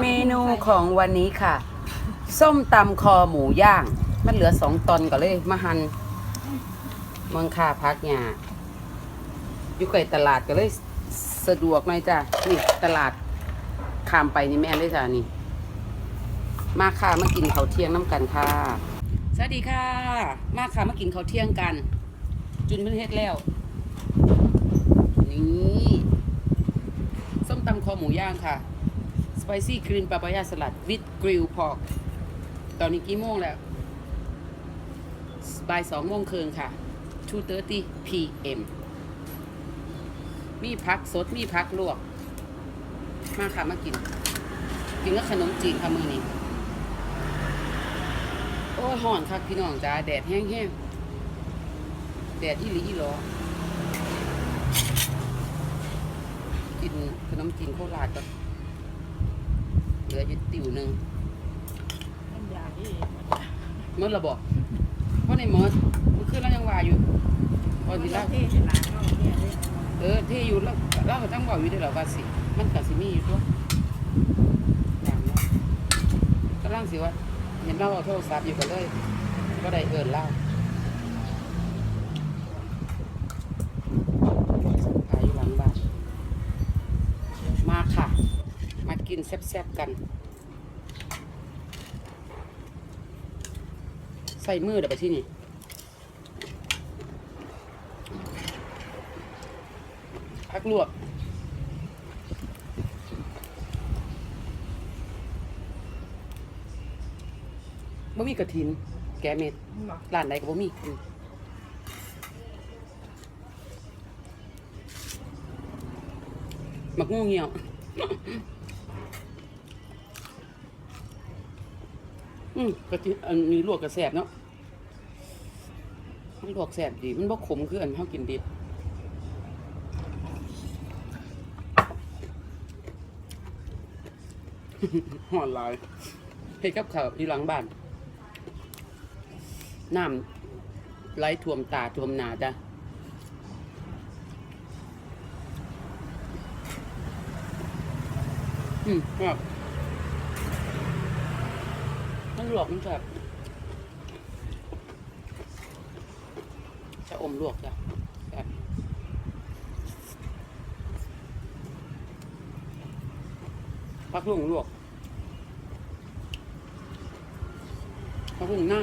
เมนูของวันนี้ค่ะ ส้มตำคอหมูย่าง มันเหลือสองตอนก็เลยมาหันเมืองค่าพักเนี่ยอยู่ใกล้ตลาดก็เลยสะดวกหน่อยจ้ะนี่ตลาดข้ามไปนี่แม่เลยจ้ะนี่ มาค่ะมากินข้าวเที่ยงน้ำกันค่ะ สวัสดีค่ะ มาค่ะมากินข้าวเที่ยงกัน จุนเพิ่นเฮ็ดแล้ว นี่ ส้มตำคอหมูย่างค่ะ ไปซี่กรีนปาปายาสลัดวิดกริลพอกตอนนี้กี่โมงแล้วบ่ายสองโมงครึ่งค่ะ 2:30 p.m. มีพักสดมีพักลวก มาค่ะ มากิน กินกับขนมจีนค่ะมือนี้ โอ้ยห่อนคักพี่น้องจ้า แดดแห้งๆ แดดอีหลีอีหลอกินขนมจีนโคราชก็เห ลืออยู่ติ่วหนึ่งมันยาที่เมื่อระบอกเพราะในเมื่อมันขึ้นแล้วยังว่าอยู่พอมันทีละละที่เป็นร้านเขาเนี่ยเลยเออที่อยู่แล้วเราก็ต้องบอกอยู่ด้วยหรอว่าสิ มันกับสิมีอยู่ตัวอย่างนี้ก็ร่างสิว่าเห็นเราเอาโทรศัพท์อยู่กันเลยก็ได้เอินเล่าขายอยู่หลังบ้านมาค่ะ มา กินแซ่บๆกัน ใส่มือเดี๋ยวไปที่นี่พักลวกบ่มีกระถิน แกะเม็ดบอกร้านใดก็บ่มีอืมมักงูเหี่ยว อืมกระถินอันนี้ลวกกระแสบเนาะมันลวกแสบดี มันบ่ขมคืออันเฮากินดิบห่อนหลายเฮ็ดกับข้าวอยู่หลังบ้าน น้ำไหลท่วมตาท่วมหนาจ้ะอืมครับมัน ลวกมันแบบจะอมลวกจ้ะแบบพักลุงลวกพักลุงหน้า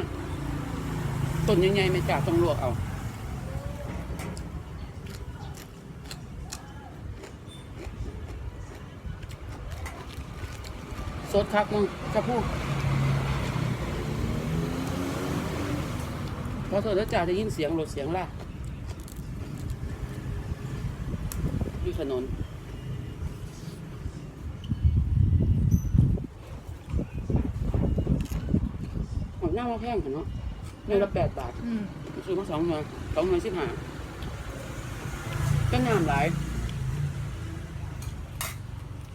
ต้นใหญ่ๆไม่จ่าต้องลวกเอาสดครับมึงจะพูด อเธอแล้วจ่าได้ยินเสียงรถเสียงล่ะอยู่ถนนหัวหน้ามาแพงเหรอเนาะในละแปดบาท อืมซื้อมาสองหน่วยสองหน่วยสิบห้าก็งามหลาย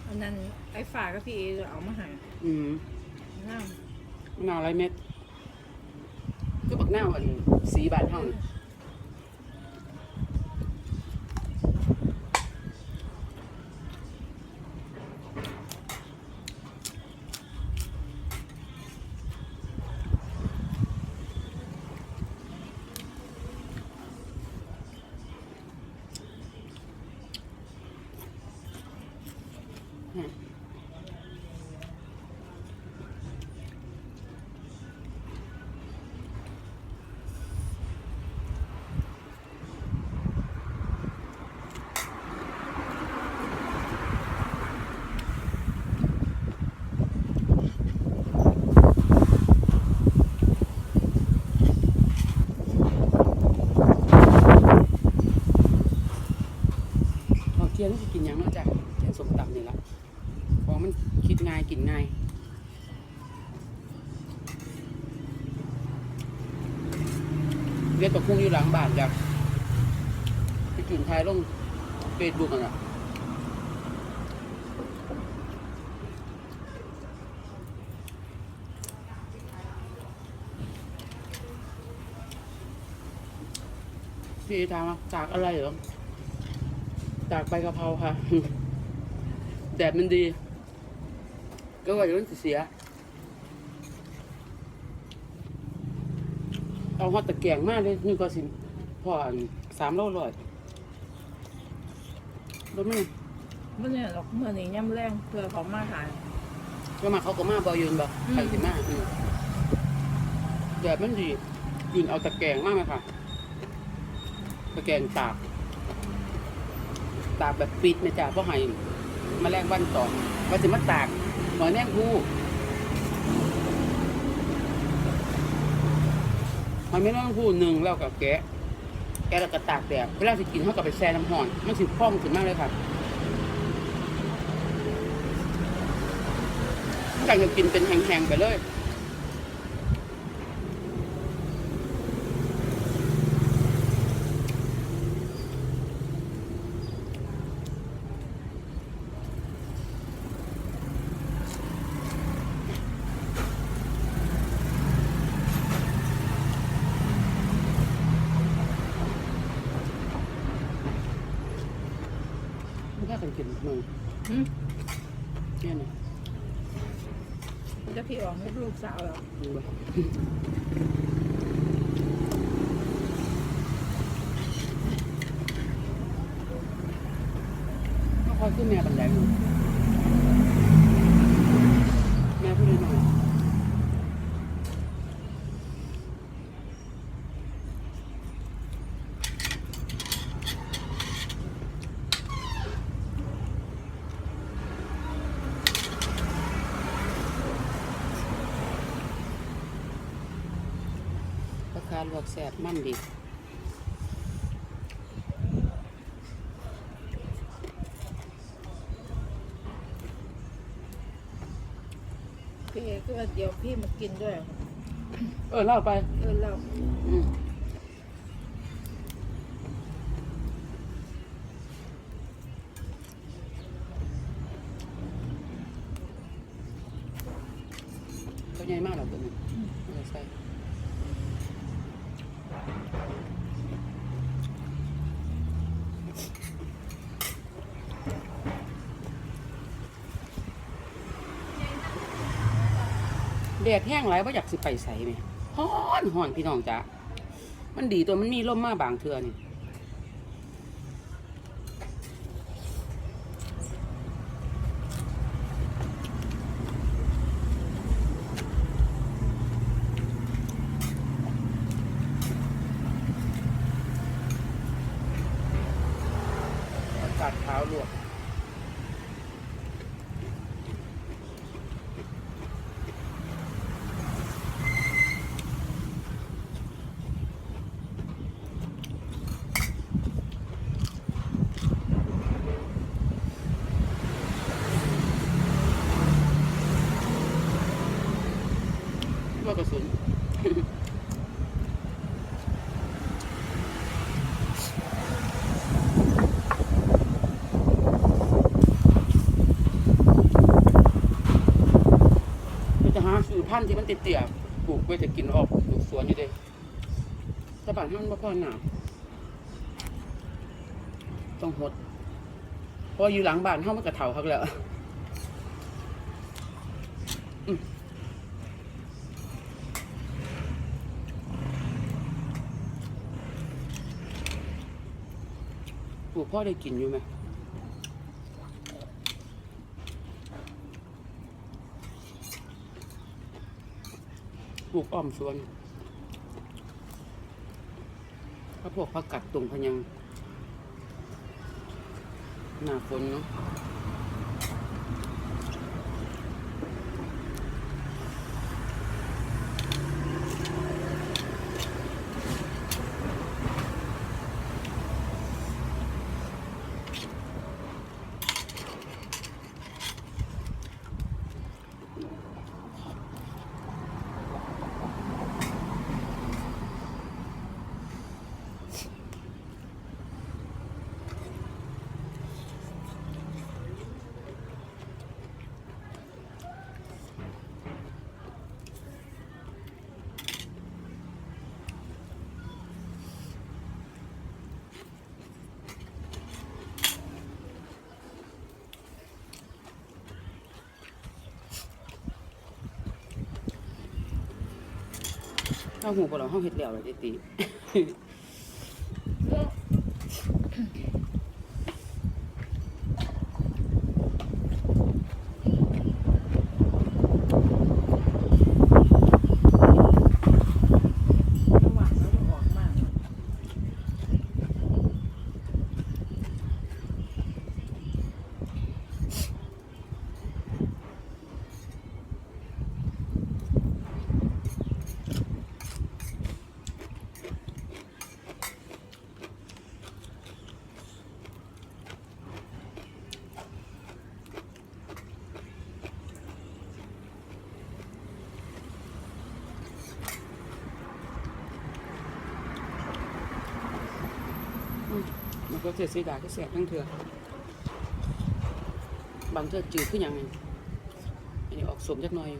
อันนั้นไอ้ฝากับพี่เอจะเอามาใหาอืมน้มะนาวไรเม็ด ก็บักหน้าวอันสีบาทเท่านี่ เอาเที่ยงสิกินหยังนาะจ้ะเที่ยงสมตำนี่ละเพราะมันคิดง่ายกินง่ายเรียกตกคุ้งอยู่หลังบ้านจ้ะไปกินทายลงเฟซบุ๊กกันอะพี่ถามว่าจากอะไรเหรอ จากใบกะเพราค่ะ แดดมันดี ก็ว่าจะมันสิเสีย เอาฮอตตะแกรงมากเลยนี่ก็สิพออันสามโลร้อยรถไม่เมื่อเนี่ยหรอกเมื่อนี้ย่ำแรงเพื่อเขามาหาก็มาเขาก็มาบอยืนบ่อืมใครสิมาอืมแบบมันดียืนเอาตะแกรงมากไหมค่ะ ตะแกรงตาก ตากแบบปิดนะจ๊ะเพราะให้แมลงวันต่อมว่าจะมาตากหอยแมงภูหอยแมงภูหนึ่งแล้วกับแกะแกะแล้วก็ตากแดดเวลาสิกินเขาก็ไปแช่น้ำห่อน มันสิพองขึ้นมากเลยค่ะการจะกินเป็นแห้งๆไปเลย กันกินมึงหึเนี่ยนะจะพี่ออกให้ลูกสาวเหรอดูบ่ไม่ค่อยขึ้นแม่บันไดมึงแม่พูดหน่อยราคาลวกแสบมั่นดีพี่เอก็ว่าเดี๋ยวพี่มากินด้วย เออเล่าไป เออเราอืมเขาใหญ่มากหรอกตัวนี้ไม่ได้ใส่ แดดแห้งหลายว่าอยากสิไปใส่ไหมฮ้อนฮ้อนพี่น้องจ้ะมันดีตัวมันมีร่มมาบางเทือนี่ ว่ากระสุนเราจะหาซื้อพันธุ์ที่มันติดเตี้ยปลูกไว้จะกินออกปลูกสวนอยู่เด้แต่บ้านมันบ่พอหนาต้องหดเพราะอยู่หลังบ้านเฮามันก็เฒ่าคักแล้ว ลูกพ่อได้กินอยู่ไหมปลูกอ้อมสวนถ้าพวกผักกัดตรงพยังหน้าฝนเนาะาหูบ่เราเฮาเฮ็ดแล้วเลยติระหว่างแล้วก็ออกมา มันก็เทื่อสีดาก็แซ่บทั้งเทื่อบางเทื่อจืดคือหยังไงอันนี้ออกสมจักหน่อย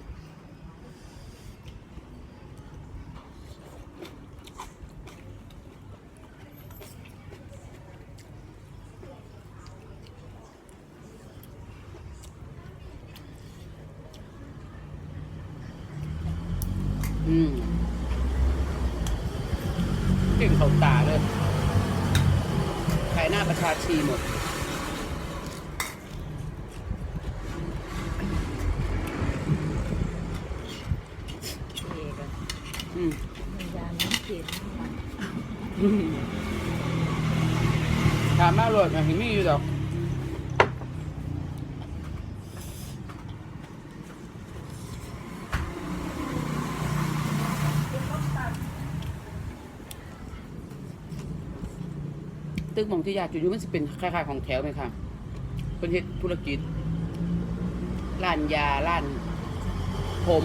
อืมเก่งเขาตาเลย ขายหน้า ประชาชีหมด ตึกหมองที่ยาจุดอยู่มันจะเป็นคล้ายๆของแถวไหมคะเป็นเฮ็ดธุรกิจร้านยาร้าน ผม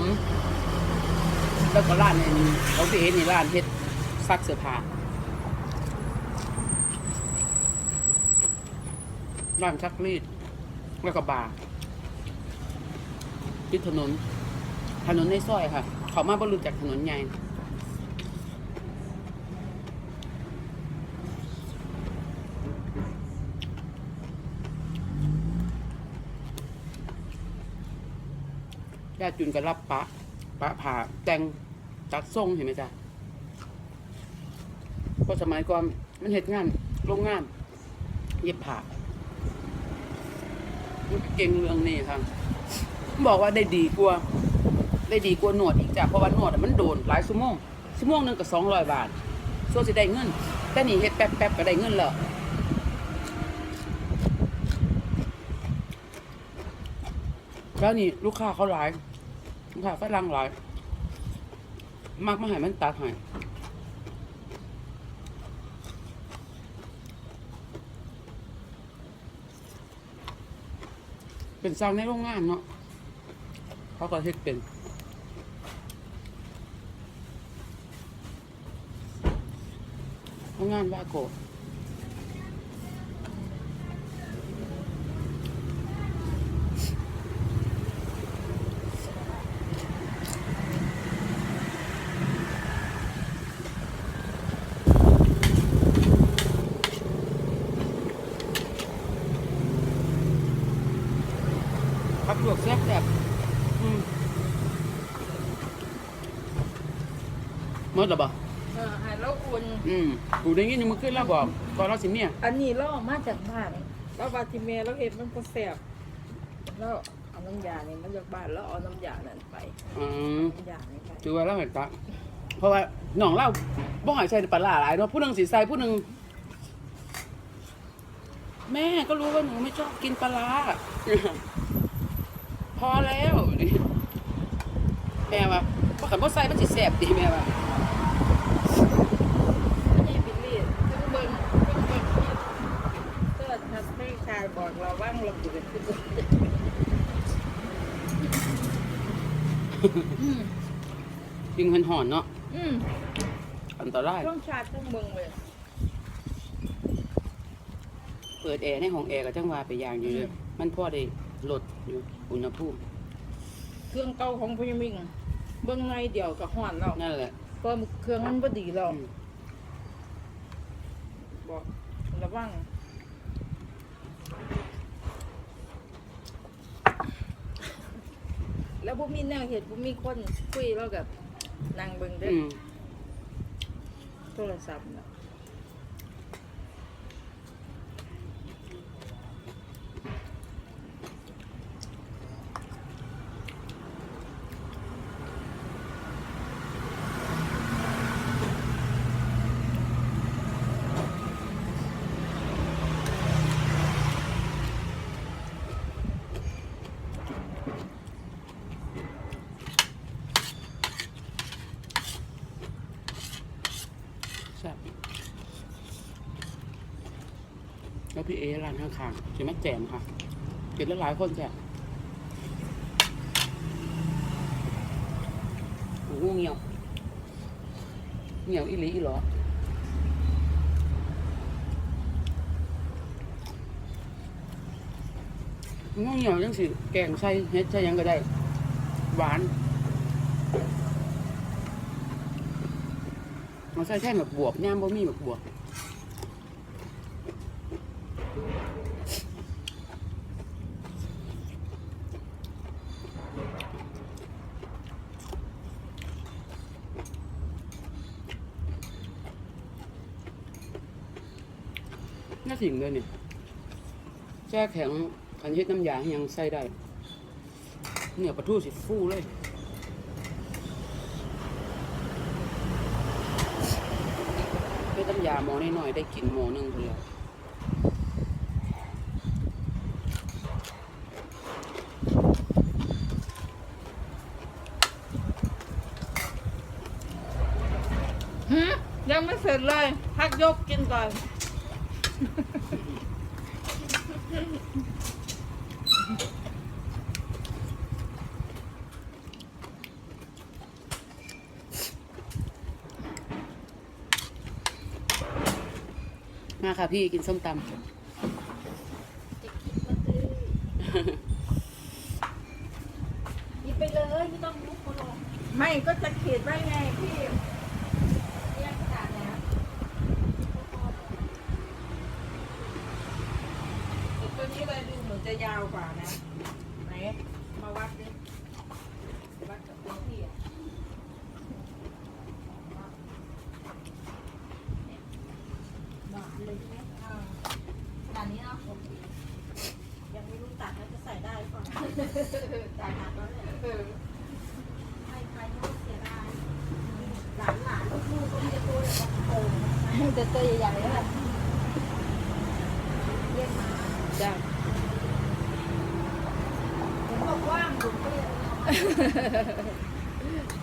แล้วก็ร้านอันเขาที่เห็นนี่ร้านเฮ็ดซักเสื้อผ้าร้านชักรีดแล้วก็บาร์ที่ถนน ถนนในซอยค่ะ เขามาบรรลุจากถนนใหญ่ ญาติจุนก็รับปะ ปะผ่าแต่งตัดทรงเห็นไหมจ๊ะเพราะสมัยก่อนมันเหตุงานโรงงาน เย็บผ้าเก่งเรื่องนี้ครับบอกว่าได้ดีกว่า ได้ดีกว่าหนวดอีกจ้ะเพราะว่าหนวดมันโดนหลายชั่วโมงชั่วโมงหนึ่งก็สองร้อยบาทส่วนสิได้เงิน แต่นี่เฮ็ดแป๊บๆก็ได้เงินแล้ว แล้วนี่ลูกค้าเขาหลายลูกค้าฝรั่งหลาย มากมาให้มันตัดให้เป็นสร้างในโรงงานเนาะเขาก็เฮ็ดเป็นโรงงานว่าโกะพักลวกแซ่บแบบอืมหม ดแล้วบ่เออให้เราอุ่นอืมกูได้ยินมึงขึ้นแล้วบอกก่อนเราสิเนี่ยอันนี้เราเออกมาจากบ้านแล้วบาติเมเราเห็นมันก็แสบแล้วเอาน้ำยานี่มาจากบ้านแล้วเอาน้ำยานั่นไปอืมน้ำยานี่ไปถือว่าเราเห็นปะเพราะว่าน้องเราบ่ใหายใส่ปลาร้าหลายเนาะผู้หนึงสีใส่ผู้หนึงแม่ก็รู้ว่าหนูไม่ชอบกินปลาร้าพอแล้วแม่ว่าพอขันบ่ใส่มันสิแสบดีแม่ว่า นี่บิลลี่ซึ่งเบิ้งซึ่งเบิ้งที่เกิดทัศน์ ชายบอกเราว่างเราอยู่เป็นที่เบิ้งอืมยิงหันหอนเนาะอืมอันตรายต้องชาร์จต้องเบิ้งเลยเปิดแอร์ในห้องแอร์ก็จังว่าไปอย่างอยู่เลยมันพอได้ลดอยู่อุณหภูมิเครื่องเก่าของพญมิงเบิ้งในเดียวกับห่อนเรานั่นแหละเพราะเครื่องมันบ่ดีเราอืมบอกระวัง แล้วบ่มีแนวเหตุบ่มีคนคุยแล้วกับนางเบิงเด้ออโทรศัพท์น่ะ ร้านข้างๆจะมแจมค่ะกินแล้วหลายคนแจมโอ้โหเงียวเงียวอีหลีอีหรอง่วงเหี่ยวจังสิ แกงใส่เฮ็ดใส่ยังก็ได้ หวานมันใส่แค่แบบบวบย่ามบ่มีแบบบวบ สิ่งเลยเนี่ยแช่แข็งอันเฮ็ดน้ำยาให้ยังใส่ได้ เนี่ยปลาทูสิฟูเลยเฮ็ดน้ำยาหมอหน้อยๆได้กินหมอหนึงคนเดียวยังไม่เสร็จเลย พักยกกินก่อน มาค่ะพี่กินส้มตำหยิบไปเลย ไม่ต้องลุกคนลงไม่ก็จะเขียนไว้ไงพี่ แยกกระดาษแล้ว ตัวนี้เลยดูเหมือนจะยาวกว่านะ ไหน มาวัดดิ วัดกับตัวพี่อะ บอกเลยใช่ไหมอ่าขนาดนี้เนาะยังไม่รู้ตัดแล้วจะใส่ได้ก่อนจ่ายหนักแล้วเนี่ยใครใครไม่เสียดายหลานหลานลูกๆก็ มีแต่ตัวแบบโตแต่ตัวใหญ่ๆเลยเรียกมาจ้าผมบอกว่างผมก็เลย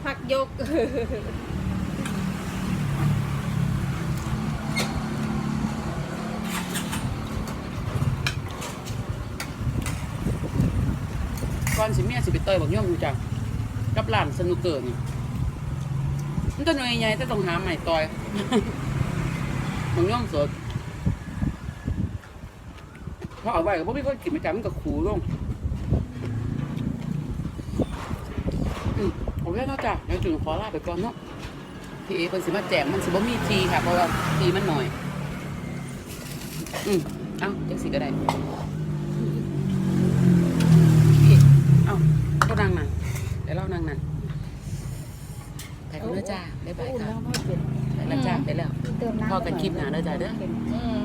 พักยก ก่อนสิเมียสิไปเตยบอกย่อมอยู่จังกับร้านสนุกเกอร์นี่มันตัวหน่วยใหญ่แต่ต้องหาใหม่ต่อยบอกย่อมสดเพราะเอาไว้ก็บ่มีคนกินประจำมันก็ขู่ลงอืมโอเคเนาะจ้ะเดี๋ยวจุนขอลาไปก่อนเนาะพี่เอเพิ่นสิมาแจกมันสิบ่มีทีค่ะเพราะว่าทีมันหน่อย อืมเอ้าจังสิก็ได้ พี่เอ้าก็นั่งนั่นเดี๋ยวเรานั่งนั่นไปกันเด้อจ้าบ๊ายบาย อุ่น ค่ะ แล้วก็เปลี่ยน ไปแล้วจ้าไปแล้ว เติมน้ำ พอกันคลิปหน้าเด้อจ้าเด้อ อืม